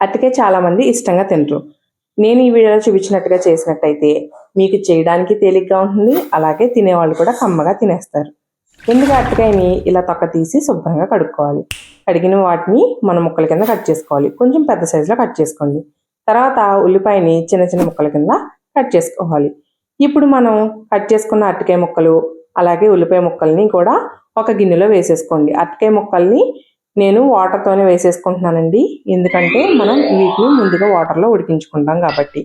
అరటికాయ చాలామంది ఇష్టంగా తింటారు నేను ఈ వీడియోలో చూపించినట్టుగా చేసినట్టయితే మీకు చేయడానికి తేలిగ్గా ఉంటుంది అలాగే తినేవాళ్ళు కూడా కమ్మగా తినేస్తారు. ముందుగా అరటికాయని ఇలా తొక్క తీసి శుభ్రంగా కడుక్కోవాలి. కడిగిన వాటిని మన ముక్కల కింద కట్ చేసుకోవాలి. కొంచెం పెద్ద సైజులో కట్ చేసుకోండి. తర్వాత ఉల్లిపాయని చిన్న చిన్న ముక్కల కింద కట్ చేసుకోవాలి. ఇప్పుడు మనం కట్ చేసుకున్న అరటికాయ ముక్కలు అలాగే ఉల్లిపాయ ముక్కల్ని కూడా ఒక గిన్నెలో వేసేసుకోండి. అరటికాయ ముక్కల్ని నేను వాటర్తోనే వేసేసుకుంటున్నానండి. ఎందుకంటే మనం వీటిని ముందుగా వాటర్లో ఉడికించుకుంటాం కాబట్టి.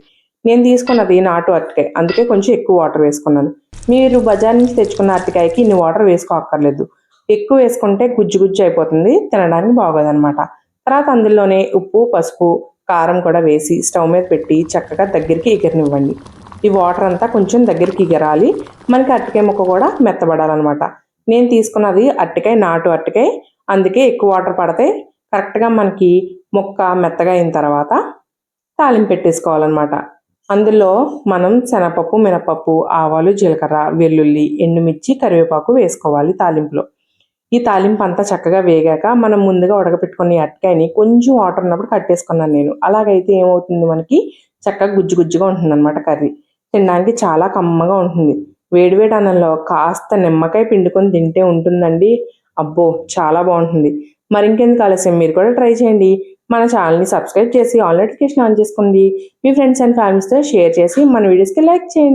నేను తీసుకున్నది నాటు అరటికాయ. అందుకే కొంచెం ఎక్కువ వాటర్ వేసుకున్నాను. మీరు బజార్ నుంచి తెచ్చుకున్న అరటికాయకి ఇన్ని వాటర్ వేసుకోక్కర్లేదు. ఎక్కువ వేసుకుంటే గుజ్జు గుజ్జు అయిపోతుంది. తినడానికి బాగోదన్నమాట. తర్వాత అందులోనే ఉప్పు పసుపు కారం కూడా వేసి స్టవ్ మీద పెట్టి చక్కగా దగ్గరికి ఎగరనివ్వండి. ఈ వాటర్ అంతా కొంచెం దగ్గరికి ఎగరాలి. మనకి అరటికాయ ముక్క కూడా మెత్తబడాలన్నమాట. నేను తీసుకున్నది అరటికాయ నాటు అరటికాయ. అందుకే ఎక్కువ వాటర్ పడితే కరెక్ట్గా మనకి ముక్క మెత్తగా అయిన తర్వాత తాలింపు పెట్టేసుకోవాలన్నమాట. అందులో మనం శనగపప్పు మినపప్పు ఆవాలు జీలకర్ర వెల్లుల్లి ఎండుమిర్చి కరివేపాకు వేసుకోవాలి తాలింపులో. ఈ తాలింపు అంతా చక్కగా వేగాక మనం ముందుగా ఉడకపెట్టుకునే అట్కాయని కొంచెం వాటర్ ఉన్నప్పుడు కట్టేసుకున్నాను నేను. అలాగైతే ఏమవుతుంది మనకి? చక్కగా గుజ్జు గుజ్జుగా ఉంటుంది అనమాట కర్రీ. తినడానికి చాలా కమ్మగా ఉంటుంది. వేడివేడి అన్నంలో కాస్త నిమ్మకాయ పిండుకొని తింటే ఉంటుందండి. అబ్బో చాలా బాగుంటుంది. మరి ఇంకెందుకు ఆలస్యం? మీరు కూడా ట్రై చేయండి. మన ఛానల్ని సబ్స్క్రైబ్ చేసి ఆల్ నోటిఫికేషన్ ఆన్ చేసుకోండి. మీ ఫ్రెండ్స్ అండ్ ఫ్యామిలీస్తో షేర్ చేసి మన వీడియోస్కి లైక్ చేయండి.